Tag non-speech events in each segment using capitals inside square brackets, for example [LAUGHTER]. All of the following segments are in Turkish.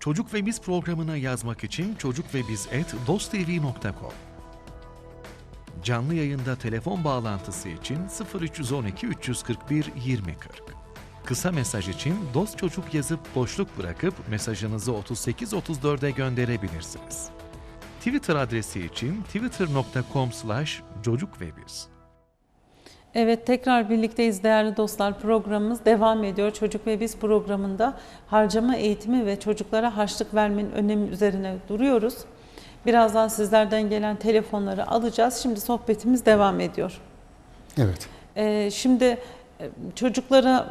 Çocuk ve Biz programına yazmak için çocukvebiz.dosttv.com Canlı yayında telefon bağlantısı için 0312 341 2040. Kısa mesaj için dost çocuk yazıp boşluk bırakıp mesajınızı 3834'e gönderebilirsiniz. Twitter adresi için twitter.com slash çocukvebiz. Evet tekrar birlikteyiz değerli dostlar. Programımız devam ediyor. Çocuk ve Biz programında harcama eğitimi ve çocuklara harçlık vermenin önemi üzerine duruyoruz. Birazdan sizlerden gelen telefonları alacağız. Şimdi sohbetimiz devam ediyor. Evet. Ee, şimdi e, çocuklara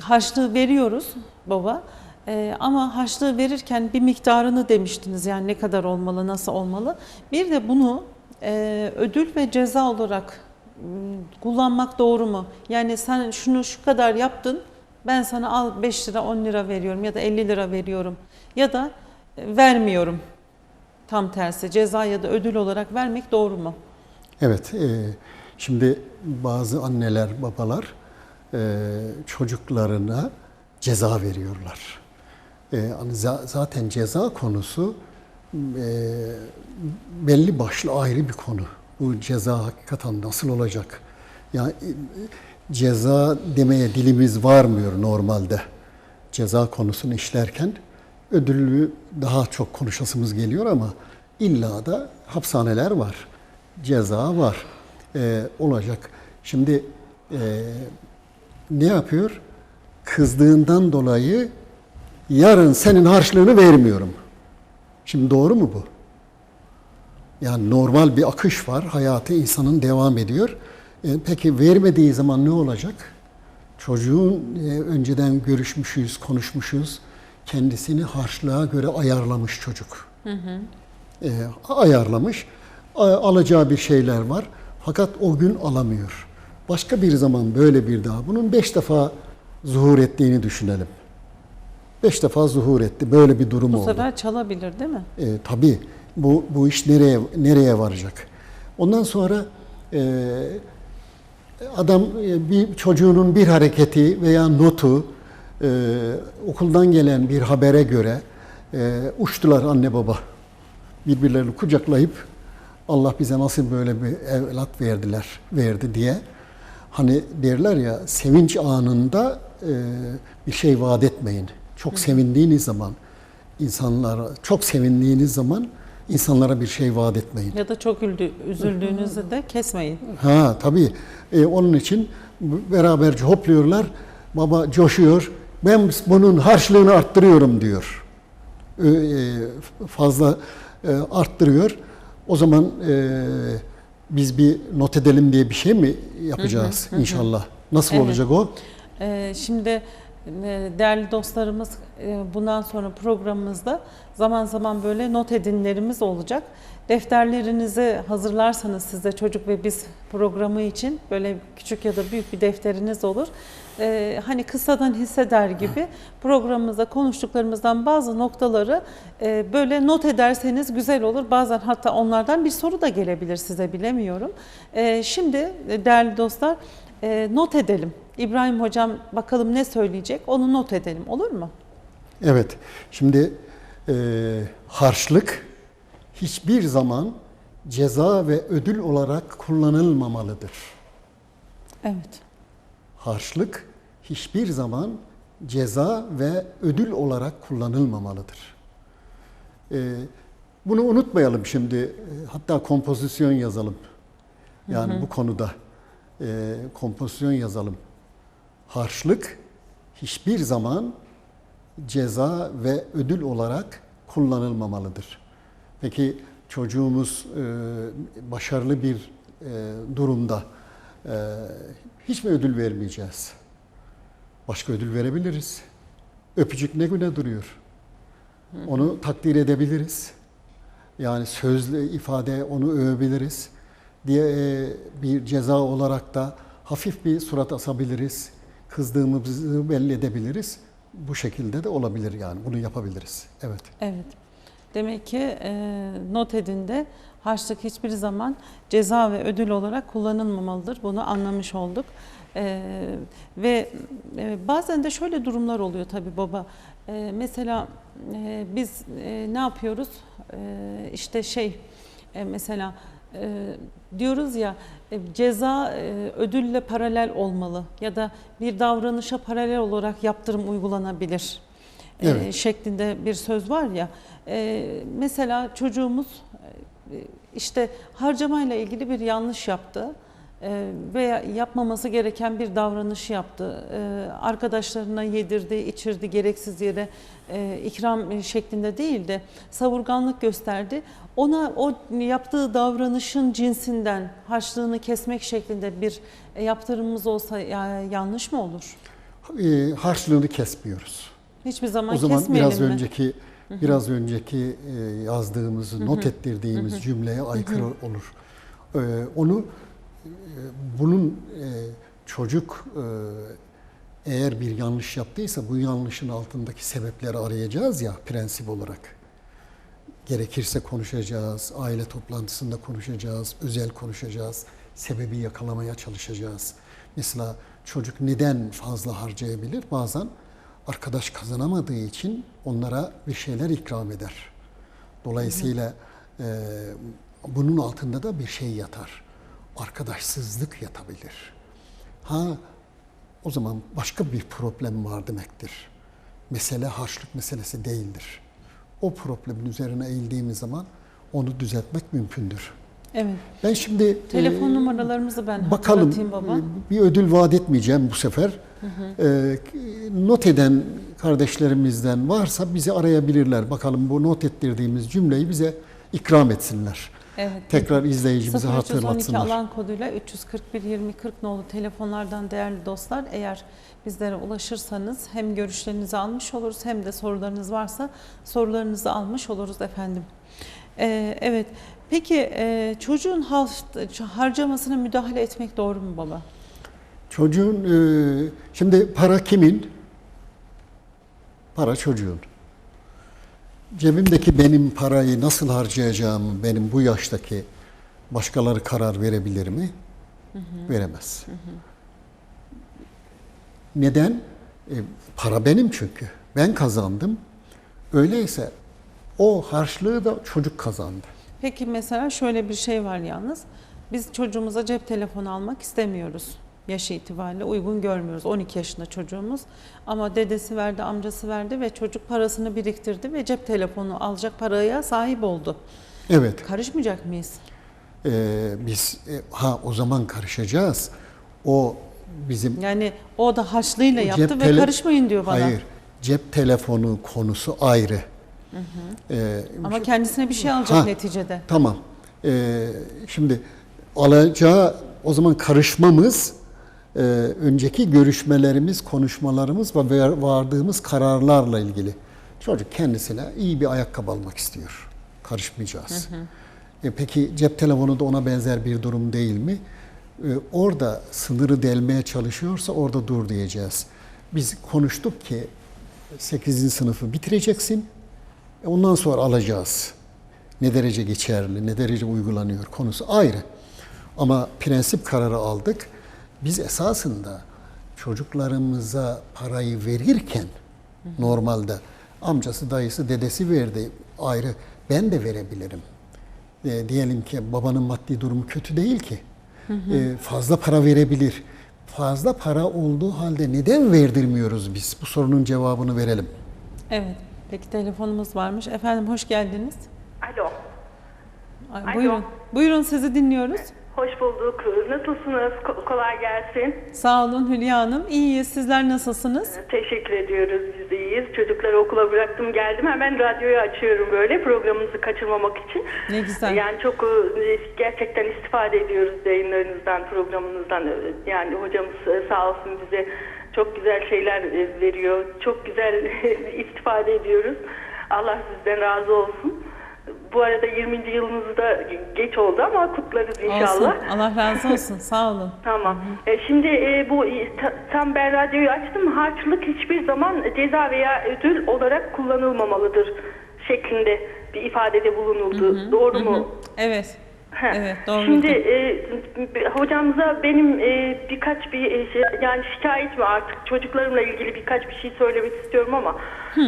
harçlığı veriyoruz baba. Ee, ama harçlığı verirken bir miktarını demiştiniz yani ne kadar olmalı, nasıl olmalı. Bir de bunu e, ödül ve ceza olarak kullanmak doğru mu? Yani sen şunu şu kadar yaptın, ben sana al 5 lira 10 lira veriyorum ya da 50 lira veriyorum ya da e, vermiyorum. Tam tersi ceza ya da ödül olarak vermek doğru mu? Evet. e, şimdi bazı anneler, babalar e, çocuklarına ceza veriyorlar. Hani za- zaten ceza konusu belli başlı ayrı bir konu. Bu ceza hakikaten nasıl olacak? Yani ceza demeye dilimiz varmıyor normalde. Ceza konusunu işlerken ödüllü daha çok konuşasımız geliyor ama illa da hapishaneler var. Ceza var. E, olacak. Şimdi e, ne yapıyor? Kızdığından dolayı yarın senin harçlığını vermiyorum. Şimdi doğru mu bu? Yani normal bir akış var. Hayatı insanın devam ediyor. E, peki vermediği zaman ne olacak? Çocuğun e, önceden görüşmüşüz, konuşmuşuz. Kendisini harçlığa göre ayarlamış çocuk. E, ayarlamış. A- alacağı bir şeyler var. Fakat o gün alamıyor. Başka bir zaman böyle bir daha. Bunun beş defa zuhur ettiğini düşünelim. Beş defa zuhur etti. Böyle bir durum Bu oldu. sefer çalabilir değil mi? E, tabii bu bu iş nereye nereye varacak? Ondan sonra e, adam e, bir çocuğunun bir hareketi veya notu e, okuldan gelen bir habere göre e, uçtular anne baba birbirlerini kucaklayıp Allah bize nasıl böyle bir evlat verdiler verdi diye hani derler ya sevinç anında e, bir şey vaat etmeyin. Çok sevindiğiniz zaman insanlara çok sevindiğiniz zaman insanlara bir şey vaat etmeyin. Ya da çok üldü, üzüldüğünüzü de kesmeyin. Ha tabii. E, onun için beraberce hopluyorlar. Baba coşuyor. Ben bunun harçlığını arttırıyorum diyor. E, e, fazla e, arttırıyor. O zaman e, biz bir not edelim diye bir şey mi yapacağız inşallah? Nasıl Evet. olacak o? Ee, şimdi değerli dostlarımız e, bundan sonra programımızda zaman zaman böyle not edinlerimiz olacak. Defterlerinizi hazırlarsanız size çocuk ve biz programı için böyle küçük ya da büyük bir defteriniz olur. Ee, hani kısadan hisseder gibi programımızda konuştuklarımızdan bazı noktaları e, böyle not ederseniz güzel olur. Bazen hatta onlardan bir soru da gelebilir size bilemiyorum. Ee, şimdi e, değerli dostlar e, not edelim. İbrahim Hocam bakalım ne söyleyecek onu not edelim olur mu? Evet. Şimdi e, harçlık hiçbir zaman ceza ve ödül olarak kullanılmamalıdır. Evet. Harçlık hiçbir zaman ceza ve ödül olarak kullanılmamalıdır. Ee, bunu unutmayalım şimdi. Ee, Hatta kompozisyon yazalım. Yani bu konuda e, kompozisyon yazalım. Harçlık hiçbir zaman ceza ve ödül olarak kullanılmamalıdır. Peki çocuğumuz e, başarılı bir e, durumda e, hiç mi ödül vermeyeceğiz? Başka ödül verebiliriz. Öpücük ne güne duruyor? Onu takdir edebiliriz. Yani sözle ifade onu övebiliriz diye e, bir ceza olarak da hafif bir surat asabiliriz. Kızdığımızı belli edebiliriz. Bu şekilde de olabilir yani. Bunu yapabiliriz. Evet. Evet. Demek ki e, not edinde harçlık hiçbir zaman ceza ve ödül olarak kullanılmamalıdır. Bunu anlamış olduk. E, ve e, bazen de şöyle durumlar oluyor tabii baba. E, mesela e, biz e, ne yapıyoruz? E, işte şey e, mesela e, diyoruz ya e, ceza e, ödülle paralel olmalı ya da bir davranışa paralel olarak yaptırım uygulanabilir e, Evet. şeklinde bir söz var ya. E, mesela çocuğumuz e, işte harcamayla ilgili bir yanlış yaptı veya yapmaması gereken bir davranış yaptı. Arkadaşlarına yedirdi, içirdi, gereksiz yere ikram şeklinde değil de savurganlık gösterdi. Ona o yaptığı davranışın cinsinden harçlığını kesmek şeklinde bir yaptırımımız olsa ya- yanlış mı olur? Harçlığını kesmiyoruz. Hiçbir zaman O zaman kesmeyelim biraz mi? önceki biraz önceki yazdığımız, not ettirdiğimiz cümleye aykırı olur. Onu bunun e, çocuk e, eğer bir yanlış yaptıysa bu yanlışın altındaki sebepleri arayacağız ya prensip olarak. Gerekirse konuşacağız, aile toplantısında konuşacağız, özel konuşacağız, sebebi yakalamaya çalışacağız. Mesela çocuk neden fazla harcayabilir? Bazen arkadaş kazanamadığı için onlara bir şeyler ikram eder. Dolayısıyla e, bunun altında da bir şey yatar. Arkadaşsızlık yatabilir. Ha o zaman başka bir problem var demektir. Mesele harçlık meselesi değildir. O problemin üzerine eğildiğimiz zaman onu düzeltmek mümkündür. Evet. Ben şimdi Telefon e, numaralarımızı ben Bakalım baba. e, bir ödül vaat etmeyeceğim bu sefer. Ee, not eden kardeşlerimizden varsa bizi arayabilirler. Bakalım bu not ettirdiğimiz cümleyi bize ikram etsinler. Evet. Tekrar izleyicimize 0312 hatırlatsınlar. alan koduyla 341 20 40 nolu telefonlardan değerli dostlar eğer bizlere ulaşırsanız hem görüşlerinizi almış oluruz hem de sorularınız varsa sorularınızı almış oluruz efendim. Ee, evet. Peki e, çocuğun har- harcamasına müdahale etmek doğru mu baba? Çocuğun e, şimdi para kimin? Para çocuğun. Cebimdeki benim parayı nasıl harcayacağımı benim bu yaştaki başkaları karar verebilir mi? Veremez. Neden? E, para benim çünkü. Ben kazandım. Öyleyse o harçlığı da çocuk kazandı. Peki mesela şöyle bir şey var yalnız. Biz çocuğumuza cep telefonu almak istemiyoruz. Yaşı itibariyle uygun görmüyoruz. 12 yaşında çocuğumuz. Ama dedesi verdi, amcası verdi ve çocuk parasını biriktirdi ve cep telefonu alacak paraya sahip oldu. Evet. Karışmayacak mıyız? Ee, biz e, ha o zaman karışacağız. O bizim Yani o da harçlığıyla o yaptı cep ve tele- karışmayın diyor bana. Hayır. Cep telefonu konusu ayrı. Ee, Ama kendisine bir şey alacak Ha. neticede. tamam. Ee, şimdi alacağı o zaman karışmamız e, önceki görüşmelerimiz, konuşmalarımız ve vardığımız kararlarla ilgili. Çocuk kendisine iyi bir ayakkabı almak istiyor. Karışmayacağız. E peki cep telefonu da ona benzer bir durum değil mi? E, orada sınırı delmeye çalışıyorsa orada dur diyeceğiz. Biz konuştuk ki 8. sınıfı bitireceksin. E, ondan sonra alacağız. Ne derece geçerli, ne derece uygulanıyor konusu ayrı. Ama prensip kararı aldık. Biz esasında çocuklarımıza parayı verirken normalde amcası, dayısı, dedesi verdi ayrı. Ben de verebilirim. E, diyelim ki babanın maddi durumu kötü değil ki. E, fazla para verebilir. Fazla para olduğu halde neden verdirmiyoruz biz? Bu sorunun cevabını verelim. Evet. Peki telefonumuz varmış. Efendim hoş geldiniz. Alo, Ay, Alo. buyurun. Buyurun sizi dinliyoruz. Hoş bulduk. Nasılsınız? Ko- kolay gelsin. Sağ olun Hülya Hanım. İyiyiz. Sizler nasılsınız? Teşekkür ediyoruz. Biz de iyiyiz. Çocukları okula bıraktım geldim. Hemen radyoyu açıyorum böyle programınızı kaçırmamak için. Ne güzel. Yani çok e, gerçekten istifade ediyoruz yayınlarınızdan, programınızdan. Yani hocamız e, sağ olsun bize çok güzel şeyler e, veriyor. Çok güzel [LAUGHS] istifade ediyoruz. Allah sizden razı olsun. Bu arada 20. yılınız da geç oldu ama kutlarız inşallah. Olsun. Allah razı olsun. [LAUGHS] Sağ olun. Tamam. E, şimdi e, bu e, ta- tam ben radyoyu açtım. Harçlık hiçbir zaman ceza veya ödül olarak kullanılmamalıdır şeklinde bir ifadede bulunuldu. Doğru mu? Evet. Evet, doğru. Şimdi e, hocamıza benim e, birkaç bir e, şey, yani şikayet mi artık çocuklarımla ilgili birkaç bir şey söylemek istiyorum ama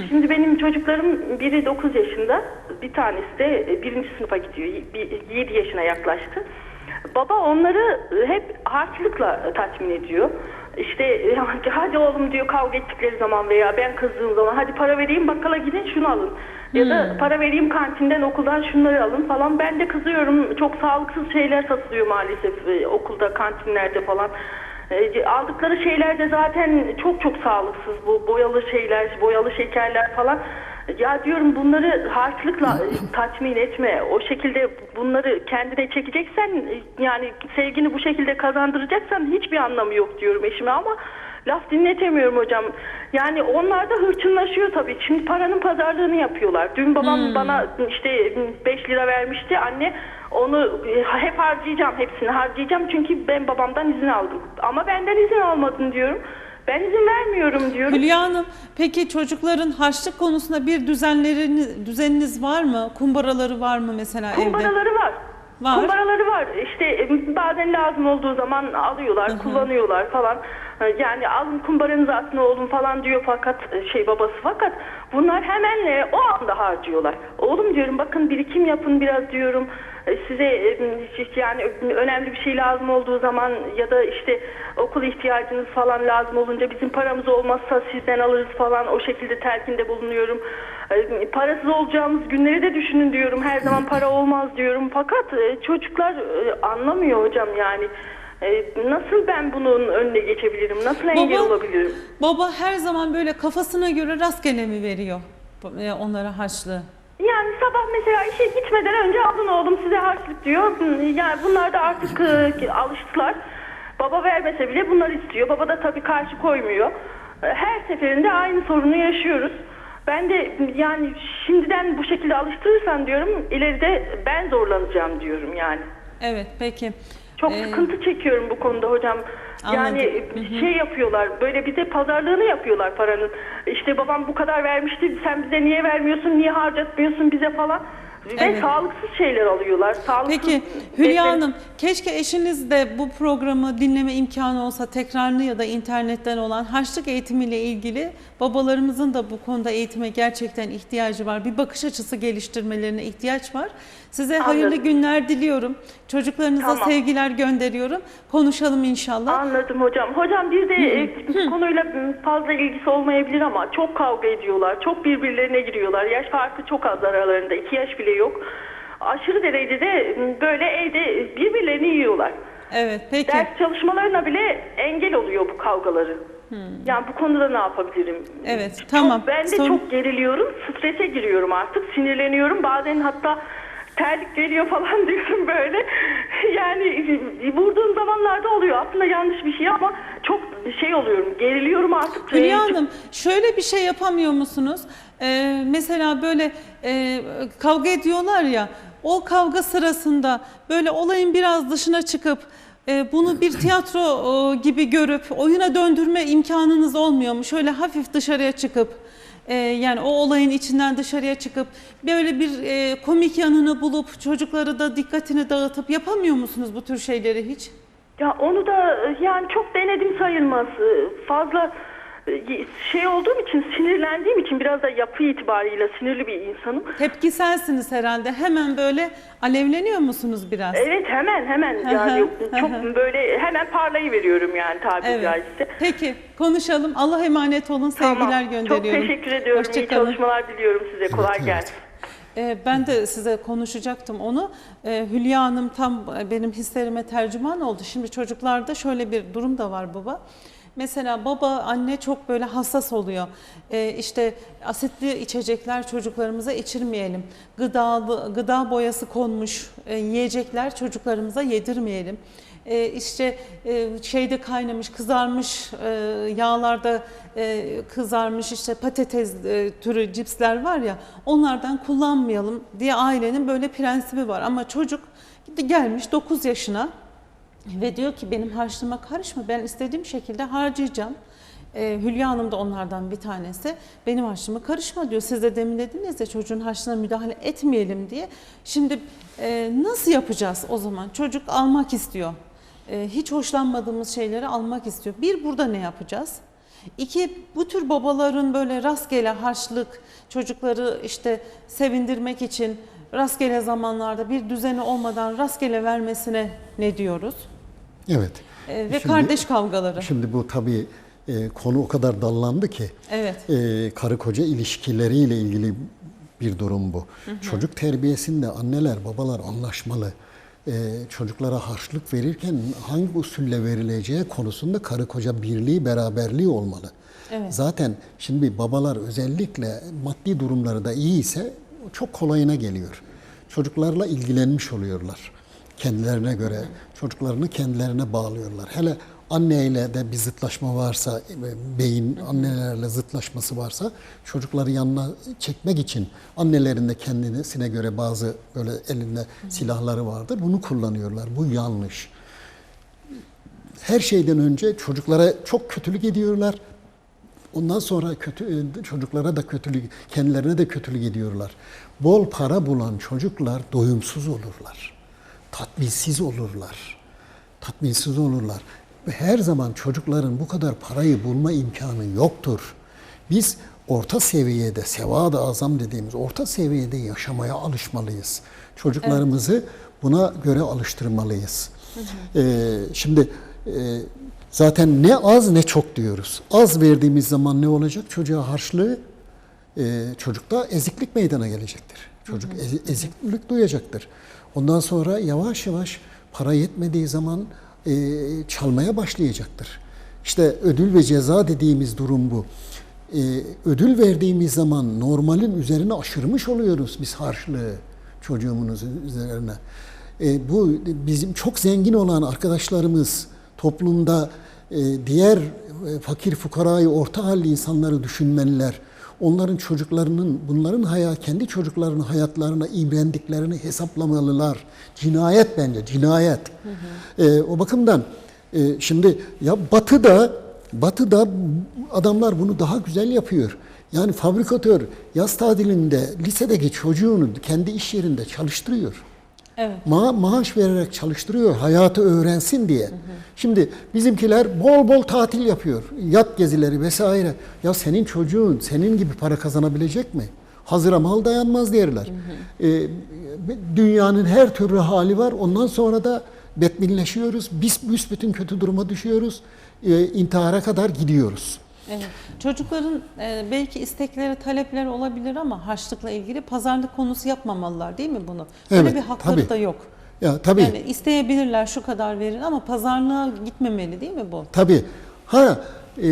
şimdi benim çocuklarım biri 9 yaşında bir tanesi de e, birinci sınıfa gidiyor bir, 7 yaşına yaklaştı. Baba onları e, hep harçlıkla tatmin ediyor. İşte e, [LAUGHS] hadi oğlum diyor kavga ettikleri zaman veya ben kızdığım zaman hadi para vereyim bakkala gidin şunu alın. Ya da para vereyim kantinden okuldan şunları alın falan. Ben de kızıyorum. Çok sağlıksız şeyler satılıyor maalesef e, okulda kantinlerde falan. E, aldıkları şeyler de zaten çok çok sağlıksız bu boyalı şeyler, boyalı şekerler falan. Ya diyorum bunları harçlıkla tatmin etme. O şekilde bunları kendine çekeceksen yani sevgini bu şekilde kazandıracaksan hiçbir anlamı yok diyorum eşime ama laf dinletemiyorum hocam. Yani onlar da hırçınlaşıyor tabii. Şimdi paranın pazarlığını yapıyorlar. Dün babam bana işte 5 lira vermişti. Anne onu e, hep harcayacağım. Hepsini harcayacağım. Çünkü ben babamdan izin aldım. Ama benden izin almadın diyorum. Ben izin vermiyorum diyorum. Hülya Hanım, peki çocukların harçlık konusunda bir düzenleriniz, düzeniniz var mı? Kumbaraları var mı mesela evde? Kumbaraları var. Var. Kumbaraları var. İşte e, bazen lazım olduğu zaman alıyorlar, kullanıyorlar falan. E, Yani alın kumbaranızı atın oğlum falan diyor fakat e, şey babası fakat bunlar hemen e, o anda harcıyorlar. Oğlum diyorum bakın birikim yapın biraz diyorum. E, Size e, yani önemli bir şey lazım olduğu zaman ya da işte okul ihtiyacınız falan lazım olunca bizim paramız olmazsa sizden alırız falan o şekilde telkinde bulunuyorum. E, Parasız olacağımız günleri de düşünün diyorum. Her zaman para olmaz diyorum. Fakat e, çocuklar e, anlamıyor hocam yani. E, Nasıl ben bunun önüne geçebilirim? Nasıl engel Baba- olabilirim? Baba her zaman böyle kafasına göre rastgele mi veriyor e, onlara harçlığı? Yani sabah mesela işe gitmeden önce alın oğlum size harçlık diyor. Yani bunlar da artık e, alıştılar. Baba vermese bile bunlar istiyor. Baba da tabii karşı koymuyor. Her seferinde aynı sorunu yaşıyoruz. Ben de yani şimdiden bu şekilde alıştırırsan diyorum ileride ben zorlanacağım diyorum yani. Evet, peki. Çok Ee, sıkıntı çekiyorum bu konuda hocam. Yani Anladım. şey yapıyorlar böyle bize pazarlığını yapıyorlar paranın. İşte babam bu kadar vermişti sen bize niye vermiyorsun niye harcatmıyorsun bize falan. Ve Evet. sağlıksız şeyler alıyorlar. Sağlıksız Peki Hülya beslen- Hanım, keşke eşiniz de bu programı dinleme imkanı olsa tekrarlı ya da internetten olan harçlık eğitimiyle ilgili babalarımızın da bu konuda eğitime gerçekten ihtiyacı var. Bir bakış açısı geliştirmelerine ihtiyaç var. Size hayırlı Anladım. günler diliyorum. Çocuklarınıza Tamam. sevgiler gönderiyorum. Konuşalım inşallah. Anladım hocam. Hocam bir de e, bu konuyla fazla ilgisi olmayabilir ama çok kavga ediyorlar. Çok birbirlerine giriyorlar. Yaş farkı çok az aralarında. iki yaş bile yok. Aşırı derecede böyle evde birbirlerini yiyorlar. Evet, peki. Ders çalışmalarına bile engel oluyor bu kavgaları. Yani bu konuda ne yapabilirim? Evet, Çok- tamam. ben de Sorun- çok geriliyorum, strese giriyorum artık, sinirleniyorum. Bazen hatta terlik veriyor falan [LAUGHS] diyorum böyle. Yani vurduğum zamanlarda oluyor. Aslında yanlış bir şey ama çok şey oluyorum, geriliyorum artık. Hülya Ee, Hanım şöyle bir şey yapamıyor musunuz? Ee, mesela böyle e, kavga ediyorlar ya o kavga sırasında böyle olayın biraz dışına çıkıp bunu bir tiyatro e, gibi görüp oyuna döndürme imkanınız olmuyor mu? Şöyle hafif dışarıya çıkıp e, yani o olayın içinden dışarıya çıkıp böyle bir e, komik yanını bulup çocukları da dikkatini dağıtıp yapamıyor musunuz bu tür şeyleri hiç? Ya onu da yani çok denedim sayılmaz. Ee, Fazla şey olduğum için, sinirlendiğim için biraz da yapı itibariyle sinirli bir insanım. Tepkiselsiniz herhalde. Hemen böyle alevleniyor musunuz biraz? Evet hemen hemen yani çok böyle hemen parlayı veriyorum yani tabiri Evet. caizse. Peki konuşalım. Allah emanet olun. Sevgiler Tamam. gönderiyorum. Çok teşekkür ediyorum. İyi Hoşçakalın. çalışmalar diliyorum size. Kolay evet. gelsin. Ee, ben de size konuşacaktım onu. Ee, Hülya Hanım tam benim hislerime tercüman oldu. Şimdi çocuklarda şöyle bir durum da var baba. Mesela baba anne çok böyle hassas oluyor. Ee, işte asitli içecekler çocuklarımıza içirmeyelim. Gıdalı, gıda boyası konmuş e, yiyecekler çocuklarımıza yedirmeyelim. E, işte e, şeyde kaynamış, kızarmış e, yağlarda e, kızarmış işte patates e, türü cipsler var ya onlardan kullanmayalım diye ailenin böyle prensibi var. Ama çocuk gelmiş 9 yaşına ve diyor ki benim harçlığıma karışma ben istediğim şekilde harcayacağım. E, Hülya Hanım da onlardan bir tanesi. Benim harçlığıma karışma diyor. Siz de demin dediniz ya çocuğun harçlığına müdahale etmeyelim diye. Şimdi e, nasıl yapacağız o zaman? Çocuk almak istiyor. E, hiç hoşlanmadığımız şeyleri almak istiyor. Bir burada ne yapacağız? İki bu tür babaların böyle rastgele harçlık çocukları işte sevindirmek için rastgele zamanlarda bir düzeni olmadan rastgele vermesine ne diyoruz? Evet. E, ve Şimdi- kardeş kavgaları. Şimdi bu tabii e, konu o kadar dallandı ki Evet. e, karı koca ilişkileriyle ilgili bir durum bu. Çocuk terbiyesinde anneler babalar anlaşmalı. E, çocuklara harçlık verirken hangi usulle verileceği konusunda karı koca birliği beraberliği olmalı. Evet. Zaten şimdi babalar özellikle maddi durumları da iyi ise çok kolayına geliyor. Çocuklarla ilgilenmiş oluyorlar. Kendilerine göre çocuklarını kendilerine bağlıyorlar. Hele anneyle de bir zıtlaşma varsa, e, beyin annelerle zıtlaşması varsa çocukları yanına çekmek için annelerin de kendisine göre bazı böyle elinde silahları vardır. Bunu kullanıyorlar. Bu yanlış. Her şeyden önce çocuklara çok kötülük ediyorlar. Ondan sonra kötü e, çocuklara da kötülük, kendilerine de kötülük ediyorlar. Bol para bulan çocuklar doyumsuz olurlar. Tatminsiz olurlar. Tatminsiz olurlar. Ve her zaman çocukların bu kadar parayı bulma imkanı yoktur. Biz orta seviyede, sevad-ı azam dediğimiz orta seviyede yaşamaya alışmalıyız. Çocuklarımızı buna göre alıştırmalıyız. Ee, şimdi e, zaten ne az ne çok diyoruz. Az verdiğimiz zaman ne olacak? Çocuğa harçlığı e, çocukta eziklik meydana gelecektir. Çocuk ezi- eziklik duyacaktır. Ondan sonra yavaş yavaş para yetmediği zaman e, çalmaya başlayacaktır. İşte ödül ve ceza dediğimiz durum bu. E, ödül verdiğimiz zaman normalin üzerine aşırmış oluyoruz biz harçlığı çocuğumuzun üzerine. E, bu bizim çok zengin olan arkadaşlarımız toplumda e, diğer e, fakir fukarayı orta halli insanları düşünmeliler. Onların çocuklarının, bunların hayat, kendi çocuklarının hayatlarına imrendiklerini hesaplamalılar. Cinayet bence, cinayet. E, o bakımdan e, şimdi ya Batı'da, Batı'da adamlar bunu daha güzel yapıyor. Yani fabrikatör yaz tatilinde lisedeki çocuğunu kendi iş yerinde çalıştırıyor. Evet. Ma- maaş vererek çalıştırıyor hayatı öğrensin diye. Şimdi bizimkiler bol bol tatil yapıyor. Yat gezileri vesaire. Ya senin çocuğun senin gibi para kazanabilecek mi? Hazıra mal dayanmaz derler. Ee, dünyanın her türlü hali var. Ondan sonra da betminleşiyoruz. Biz büsbütün kötü duruma düşüyoruz. Ee, intihara kadar gidiyoruz. Evet. Çocukların e, belki istekleri, talepleri olabilir ama harçlıkla ilgili pazarlık konusu yapmamalılar değil mi bunu? Böyle Evet, bir hakları tabii. da yok. Ya tabii. Yani isteyebilirler şu kadar verin ama pazarlığa gitmemeli değil mi bu? Tabii. Ha e,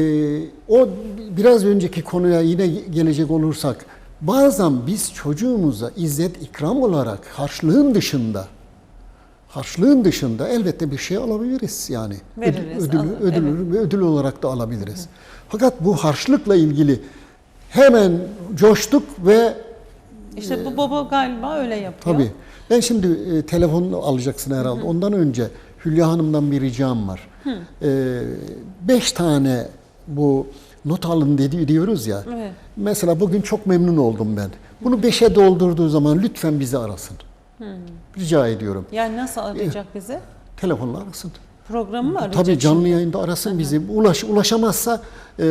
o biraz önceki konuya yine gelecek olursak bazen biz çocuğumuza izzet ikram olarak harçlığın dışında harçlığın dışında elbette bir şey alabiliriz yani. Veririz, Ödül, al- ödül, ödül olarak da alabiliriz. Fakat bu harçlıkla ilgili hemen coştuk ve İşte bu baba galiba öyle yapıyor. Tabii. Ben şimdi e, telefon alacaksın herhalde. Ondan önce Hülya Hanım'dan bir ricam var. E, beş tane bu not alın dedi diyoruz ya. Evet. Mesela bugün çok memnun oldum ben. Bunu beşe doldurduğu zaman lütfen bizi arasın. Rica ediyorum. Yani nasıl arayacak bizi? Telefonla arasın. Programı mı arayacak? Tabii canlı şimdi? yayında arasın bizi. Ulaş, ulaşamazsa e,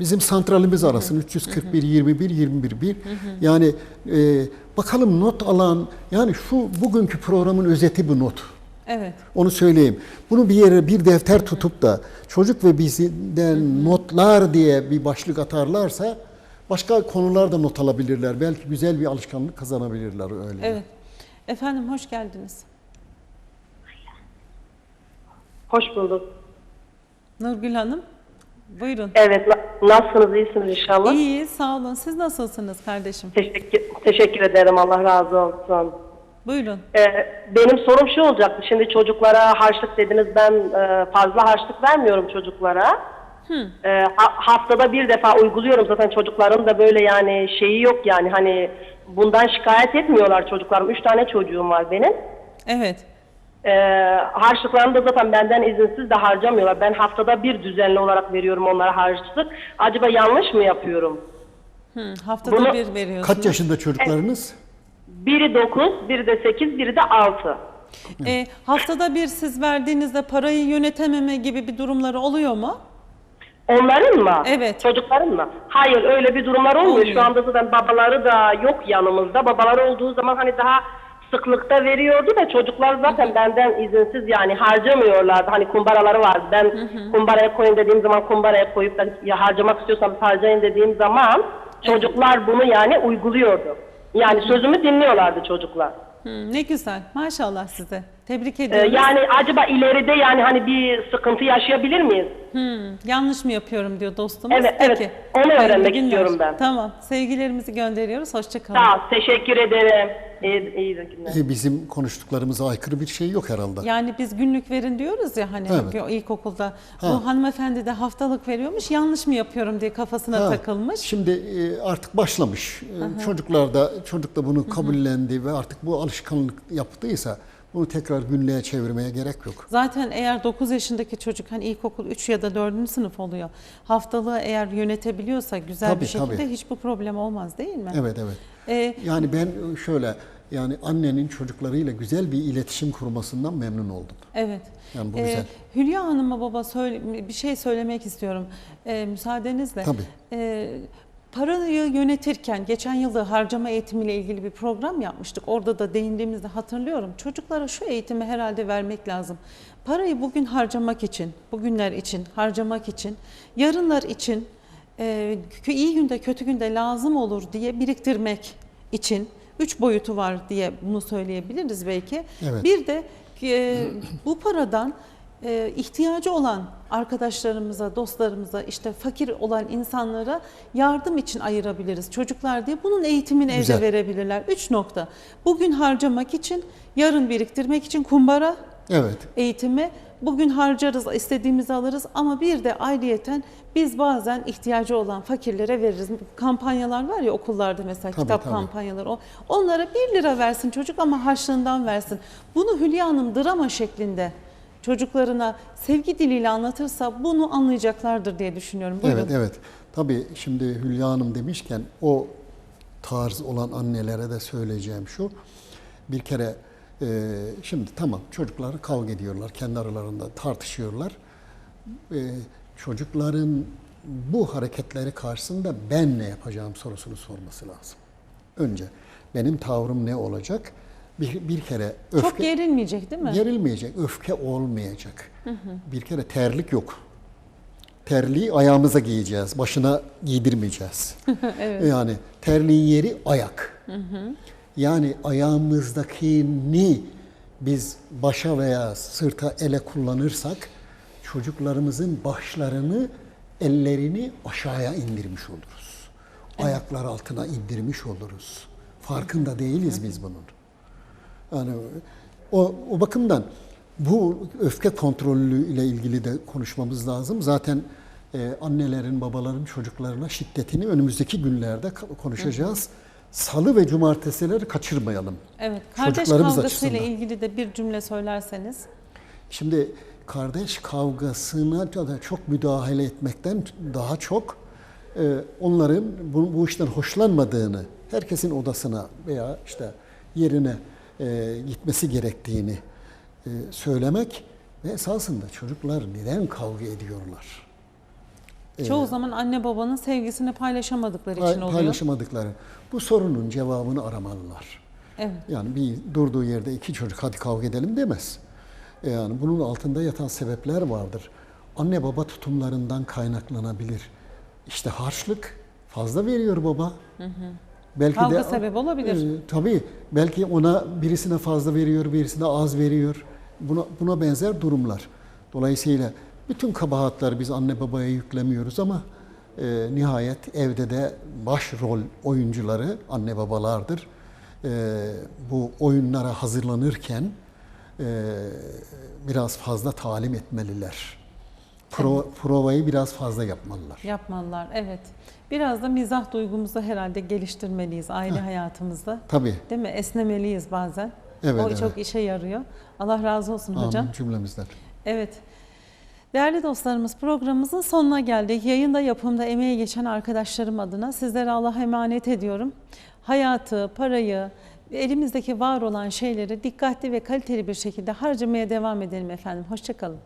bizim santralimiz arasın. 341 21 21 1. Yani e, bakalım not alan yani şu bugünkü programın özeti bu not. Evet. Onu söyleyeyim. Bunu bir yere bir defter tutup da çocuk ve bizden notlar diye bir başlık atarlarsa başka konularda not alabilirler. Belki güzel bir alışkanlık kazanabilirler öyle. Evet. Efendim hoş geldiniz. Hoş bulduk. Nurgül Hanım. Buyurun. Evet, na- nasılsınız? İyisiniz inşallah. İyi, sağ olun. Siz nasılsınız kardeşim? Teşekkür, teşekkür ederim. Allah razı olsun. Buyurun. Ee, benim sorum şu olacaktı. Şimdi çocuklara harçlık dediniz. Ben e, fazla harçlık vermiyorum çocuklara. Ee, ha- haftada bir defa uyguluyorum. Zaten çocukların da böyle yani şeyi yok yani hani bundan şikayet etmiyorlar çocuklarım. Üç tane çocuğum var benim. Evet. Ee, harçlıklarını da zaten benden izinsiz de harcamıyorlar. Ben haftada bir düzenli olarak veriyorum onlara harçlık. Acaba yanlış mı yapıyorum? Hı, haftada Bunu- bir veriyorsunuz. Kaç yaşında çocuklarınız? Biri 9, biri de 8, biri de 6. E, haftada bir siz verdiğinizde parayı yönetememe gibi bir durumları oluyor mu? Onların mı? Evet. Çocukların mı? Hayır öyle bir durumlar olmuyor. Olmuyor. Şu anda zaten babaları da yok yanımızda. Babaları olduğu zaman hani daha sıklıkta veriyordu da çocuklar zaten benden izinsiz yani harcamıyorlardı. Hani kumbaraları vardı. Ben kumbaraya koyun dediğim zaman kumbaraya koyup da ya harcamak istiyorsanız harcayın dediğim zaman çocuklar bunu yani uyguluyordu. Yani sözümü dinliyorlardı çocuklar. Ne güzel. Maşallah size. Tebrik Ee, ediyorum. yani acaba ileride yani hani bir sıkıntı yaşayabilir miyiz? Hı, yanlış mı yapıyorum diyor dostumuz. Evet, evet. Onu öğrenmek istiyorum ben. Tamam. Sevgilerimizi gönderiyoruz. Hoşçakalın. Sağ ol, teşekkür ederim. İyi, iyi günler. Bizim konuştuklarımıza aykırı bir şey yok herhalde. Yani biz günlük verin diyoruz ya hani Evet. ilkokulda. Ha. Bu hanımefendi de haftalık veriyormuş. Yanlış mı yapıyorum diye kafasına Ha, takılmış. Şimdi e, artık başlamış. E, Çocuklar da çocuk da bunu kabullendi ve artık bu alışkanlık yaptıysa bunu tekrar günlüğe çevirmeye gerek yok. Zaten eğer 9 yaşındaki çocuk hani ilkokul 3 ya da 4. sınıf oluyor. Haftalığı eğer yönetebiliyorsa güzel Tabii, bir şekilde tabii. hiçbir problem olmaz değil mi? Evet evet. Ee, Yani ben şöyle yani annenin çocuklarıyla güzel bir iletişim kurmasından memnun oldum. Evet. Yani bu Ee, güzel. Hülya Hanım'a baba söyle, bir şey söylemek istiyorum. Ee, müsaadenizle. Tabii. Ee, parayı yönetirken geçen yılda harcama eğitimiyle ilgili bir program yapmıştık. Orada da değindiğimizde hatırlıyorum. Çocuklara şu eğitimi herhalde vermek lazım. Parayı bugün harcamak için, bugünler için harcamak için, yarınlar için e, iyi günde kötü günde lazım olur diye biriktirmek için üç boyutu var diye bunu söyleyebiliriz belki. Evet. Bir de e, bu paradan e, ihtiyacı olan arkadaşlarımıza, dostlarımıza, işte fakir olan insanlara yardım için ayırabiliriz. Çocuklar diye bunun eğitimini Güzel. evde verebilirler. Üç nokta. Bugün harcamak için, yarın biriktirmek için kumbara Evet. eğitimi. Bugün harcarız, istediğimizi alırız ama bir de ayrıyeten biz bazen ihtiyacı olan fakirlere veririz. Kampanyalar var ya okullarda mesela Tabii, kitap tabii. kampanyaları. O, onlara 1 lira versin çocuk ama harçlığından versin. Bunu Hülya Hanım drama şeklinde çocuklarına sevgi diliyle anlatırsa bunu anlayacaklardır diye düşünüyorum. Buyurun. Evet evet. Tabii şimdi Hülya Hanım demişken o tarz olan annelere de söyleyeceğim şu. Bir kere e, şimdi tamam çocuklar kavga ediyorlar. Kendi aralarında tartışıyorlar. E, çocukların bu hareketleri karşısında ben ne yapacağım sorusunu sorması lazım. Önce benim tavrım ne olacak? Bir, bir kere öfke... Çok gerilmeyecek değil mi? Gerilmeyecek, öfke olmayacak. Bir kere terlik yok. Terliği ayağımıza giyeceğiz, başına giydirmeyeceğiz. [LAUGHS] Yani terliğin yeri ayak. Yani ayağımızdakini biz başa veya sırta ele kullanırsak çocuklarımızın başlarını, ellerini aşağıya indirmiş oluruz. Ayaklar altına indirmiş oluruz. Farkında değiliz biz bunun. Yani o, o bakımdan bu öfke kontrolü ile ilgili de konuşmamız lazım. Zaten e, annelerin, babaların çocuklarına şiddetini önümüzdeki günlerde konuşacağız. Salı ve cumartesileri kaçırmayalım. Evet. Kardeş kavgasıyla ilgili de bir cümle söylerseniz. Şimdi kardeş kavgasına da çok müdahale etmekten daha çok e, onların bu, bu işten hoşlanmadığını, herkesin odasına veya işte yerine e, gitmesi gerektiğini e, söylemek ve esasında çocuklar neden kavga ediyorlar? Çoğu zaman anne babanın sevgisini paylaşamadıkları için oluyor. Paylaşamadıkları. Bu sorunun cevabını aramalılar. Evet. Yani bir durduğu yerde iki çocuk hadi kavga edelim demez. E, Yani bunun altında yatan sebepler vardır. Anne baba tutumlarından kaynaklanabilir. İşte harçlık fazla veriyor baba. Belki Kavga sebebi olabilir. E, tabii belki ona birisine fazla veriyor, birisine az veriyor. Buna buna benzer durumlar. Dolayısıyla bütün kabahatler biz anne babaya yüklemiyoruz ama e, nihayet evde de başrol oyuncuları anne babalardır. E, bu oyunlara hazırlanırken e, biraz fazla talim etmeliler. Pro, Provayı biraz fazla yapmalılar. Yapmalılar, evet. Biraz da mizah duygumuzu herhalde geliştirmeliyiz aile hayatımızda. Tabii. Değil mi? Esnemeliyiz bazen. Evet, o evet. çok işe yarıyor. Allah razı olsun hocam. Amin cümlemizden. Evet. Değerli dostlarımız programımızın sonuna geldik. Yayında yapımda emeği geçen arkadaşlarım adına sizlere Allah'a emanet ediyorum. Hayatı, parayı, elimizdeki var olan şeyleri dikkatli ve kaliteli bir şekilde harcamaya devam edelim efendim. Hoşçakalın.